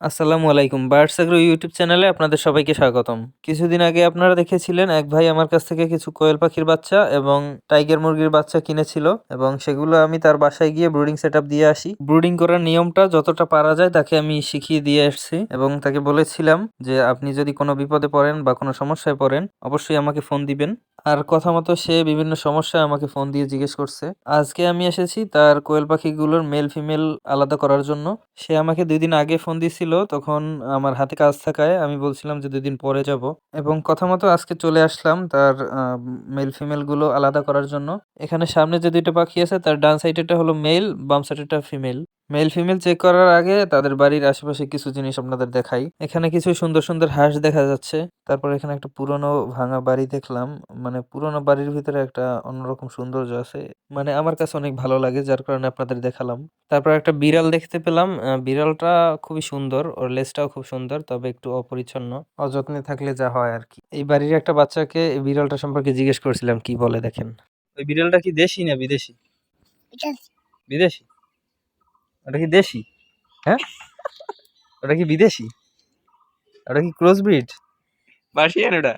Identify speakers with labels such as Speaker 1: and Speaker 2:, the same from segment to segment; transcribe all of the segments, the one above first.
Speaker 1: আসসালামু আলাইকুম। Birds YouTube চ্যানেলে আপনাদের সবাইকে স্বাগতম। কিছুদিন আগে আপনারা দেখেছিলেন, এক ভাই আমার কাছ থেকে কিছু কোয়েল পাখির বাচ্চা এবং টাইগার মুরগির বাচ্চা কিনেছিল এবং সেগুলো আমি তার বাসায় গিয়ে ব্রুডিং সেট দিয়ে আসি। ব্রুডিং করার নিয়মটা যতটা পারা যায় তাকে আমি শিখিয়ে দিয়ে এসেছি এবং তাকে বলেছিলাম যে, আপনি যদি কোনো বিপদে পড়েন বা কোনো সমস্যায় পড়েন, অবশ্যই আমাকে ফোন দিবেন। আর কথা মতো সে বিভিন্ন সমস্যায় আমাকে ফোন দিয়ে জিজ্ঞেস করছে। আজকে আমি এসেছি তার কোয়েল পাখিগুলোর মেল ফিমেল আলাদা করার জন্য। সে আমাকে দুই দিন আগে ফোন দিছিল তখন আমার হাতে কাজ থাকায় আমি বলছিলাম যে দুই দিন পরে যাব। এবং কথা মতো আজকে চলে আসলাম তার মেল ফিমেলগুলো আলাদা করার জন্য। এখানে সামনে যে দুইটা পাখি আছে, তার ডান সাইডেরটা হলো মেল বাম সাইডেরটা ফিমেল মেল ফিমেল চেক করার আগে তাদের বাড়ির আশেপাশে কিছু জিনিস আপনাদের দেখাই। এখানে কিছু সুন্দর সুন্দর হাঁস দেখা যাচ্ছে। তারপর এখানে একটা পুরনো ভাঙা বাড়ি দেখলাম। মানে পুরনো বাড়ির ভিতরে একটা অন্যরকম সৌন্দর্য আছে। মানে আমার কাছে অনেক ভালো লাগে যার কারণে আপনাদের দেখালাম। তারপর একটা বিড়াল দেখতে পেলাম। বিড়ালটা খুবই সুন্দর ওর লেজটাও খুব সুন্দর তবে একটু অপরিচ্ছন্ন। অযত্নে থাকলে যা হয় আর কি। এই বাড়ির একটা বাচ্চাকে এই বিড়ালটা সম্পর্কে জিজ্ঞেস করছিলাম কি বলে দেখেন? ওই বিড়ালটা কি দেশি না বিদেশি। বিদেশি? ওটা কি দেশি? হ্যাঁ? ওটা কি বিদেশি? ওটা কি ক্রস ব্রিড
Speaker 2: পার্সিয়ান ওটা।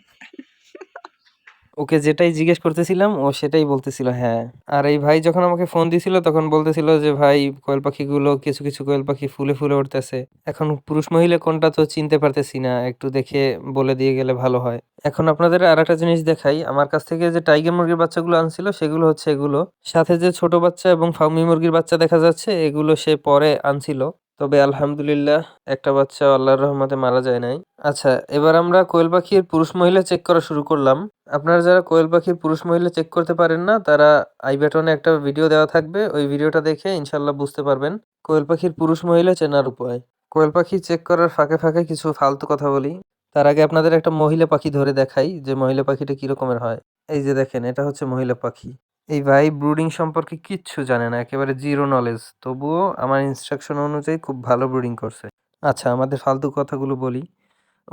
Speaker 1: ওকে যেটাই জিজ্ঞেস করতেছিলাম, ও সেটাই বলতেছিল হ্যাঁ। আর এই ভাই যখন আমাকে ফোন দিছিল, তখন বলতেছিল যে, ভাই, কোয়েল পাখিগুলো কিছু কিছু কোয়েল পাখি ফুলে ফুলে উঠতেছে এখন পুরুষ মহিলা কোনটা তো চিনতে পারতেছি না, একটু দেখে বলে দিয়ে গেলে ভালো হয়। এখন আপনাদের আর একটা জিনিস দেখাই, আমার কাছ থেকে যে টাইগার মুরগির বাচ্চাগুলো আনছিল, সেগুলো হচ্ছে এগুলো। সাথে যে ছোট বাচ্চা এবং ফার্মি মুরগির বাচ্চা দেখা যাচ্ছে, এগুলো সে পরে আনছিল। তবে আলহামদুলিল্লাহ, একটা বাচ্চা আল্লাহর রহমতে মারা যায় নাই। আচ্ছা এবার আমরা কোয়েল পাখির পুরুষ মহিলা চেক করা শুরু করলাম। আপনারা যারা কোয়েল পাখির পুরুষ মহিলা চেক করতে পারেন না, তারা আই বাটনে একটা ভিডিও দেওয়া থাকবে। ওই ভিডিওটা দেখে ইনশাল্লাহ বুঝতে পারবেন কোয়েল পাখির পুরুষ মহিলা চেনার উপায়। কোয়েল পাখি চেক করার ফাঁকে ফাঁকে কিছু ফালতু কথা বলি। তার আগে আপনাদের একটা মহিলা পাখি ধরে দেখাই যে মহিলা পাখিটা কি রকমের হয়। এই যে দেখেন, এটা হচ্ছে মহিলা পাখি। এই ভাই ব্রুডিং সম্পর্কে কিচ্ছু জানে না, একেবারে জিরো নলেজ তবুও আমার ইনস্ট্রাকশন অনুযায়ী খুব ভালো ব্রুডিং করছে। আচ্ছা আমাদের ফালতু কথাগুলো বলি।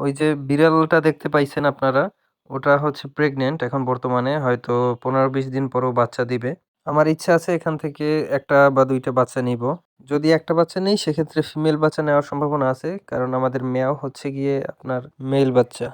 Speaker 1: ওই যে বিড়ালটা দেখতে পাইছেন আপনারা? ওটা হচ্ছে প্রেগনেন্ট এখন বর্তমানে হয়তো পনেরো বিশ দিন পরও বাচ্চা দিবে। আমার ইচ্ছা আছে এখান থেকে একটা বা দুইটা বাচ্চা নিব। যদি একটা বাচ্চা নেই, সেক্ষেত্রে ফিমেল বাচ্চা নেওয়ার সম্ভাবনা আছে, কারণ আমাদের মেয়াও হচ্ছে গিয়ে আপনার মেল বাচ্চা।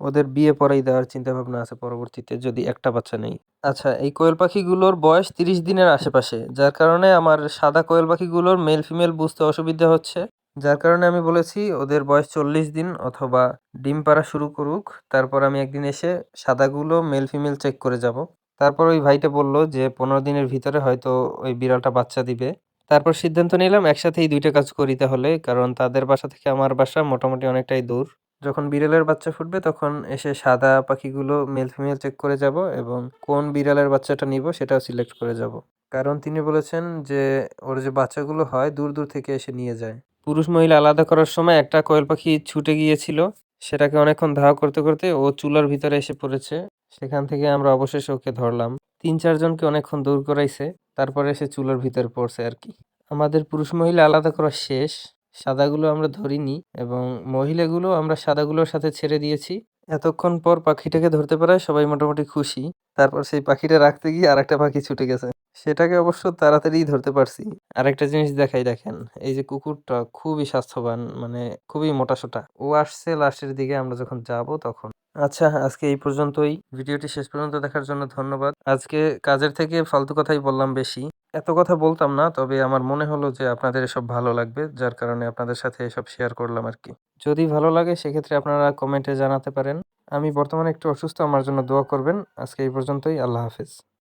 Speaker 1: ওদের বিয়ে পড়াই দেওয়ার চিন্তা ভাবনা আছে পরবর্তীতে, যদি একটা বাচ্চা নেই। আচ্ছা এই কোয়েল পাখিগুলোর বয়স তিরিশ দিনের আশেপাশে, যার কারণে আমার সাদা কোয়েল পাখিগুলোর মেল ফিমেল বুঝতে অসুবিধা হচ্ছে। যার কারণে আমি বলেছি, ওদের বয়স চল্লিশ দিন অথবা ডিম পাড়া শুরু করুক, তারপর আমি একদিন এসে সাদাগুলো মেল ফিমেল চেক করে যাব। তারপর ওই ভাইটা বলল যে, পনেরো দিনের ভিতরে হয়তো ওই বিড়ালটা বাচ্চা দিবে। তারপর সিদ্ধান্ত নিলাম, একসাথেই দুইটা কাজ করি তাহলে, কারণ তাদের বাসা থেকে আমার বাসা মোটামুটি অনেকটাই দূর। যখন বিড়ালের বাচ্চা ফুটবে তখন এসে সাদা পাখিগুলো মেল ফিমেল চেক করে যাব এবং কোন বিড়ালের বাচ্চাটা নিব সেটাও সিলেক্ট করে যাব। কারণ তিনি বলেছেন যে ওর যে বাচ্চাগুলো হয় দূর দূর থেকে এসে নিয়ে যায়। পুরুষ মহিলা আলাদা করার সময় একটা কোয়েল পাখি ছুটে গিয়েছিল। সেটাকে অনেকক্ষণ ধাওয়া করতে করতে ও চুলার ভিতরে এসে পড়েছে। সেখান থেকে আমরা অবশেষে ওকে ধরলাম। তিন চারজনকে অনেকক্ষণ দূর করাইছে। তারপরে সে চুলার ভিতরে পড়ছে আর কি। আমাদের পুরুষ মহিলা আলাদা করা শেষ। সাদাগুলো আমরা ধরিনি এবং মহিলাগুলো আমরা সাদাগুলোর সাথে ছেড়ে দিয়েছি। এতক্ষণ পর পাখিটাকে ধরতে পারায় সবাই মোটামুটি খুশি। তারপর সেই পাখিটা রাখতে গিয়ে আর একটা পাখি ছুটে গেছে। সেটাকে অবশ্য তাড়াতাড়ি ধরতে পারছি। আর একটা জিনিস দেখাই দেখেন, এই যে কুকুরটা খুবই স্বাস্থ্যবান মানে খুবই মোটাসোটা ও আসছে লাস্টের দিকে, আমরা যখন যাব তখন। আচ্ছা আজকে এই পর্যন্তই। ভিডিওটি শেষ পর্যন্ত দেখার জন্য ধন্যবাদ। আজকে কাজের থেকে ফালতু কথাই বললাম বেশি। এত কথা বলতাম না, তবে আমার মনে হলো যে আপনাদের এসব ভালো লাগবে, যার কারণে আপনাদের সাথে এসব শেয়ার করলাম আর কি। যদি ভালো লাগে, সেক্ষেত্রে আপনারা কমেন্টে জানাতে পারেন। আমি বর্তমানে একটু অসুস্থ, আমার জন্য দোয়া করবেন। আজকে এই পর্যন্তই, আল্লাহ হাফেজ।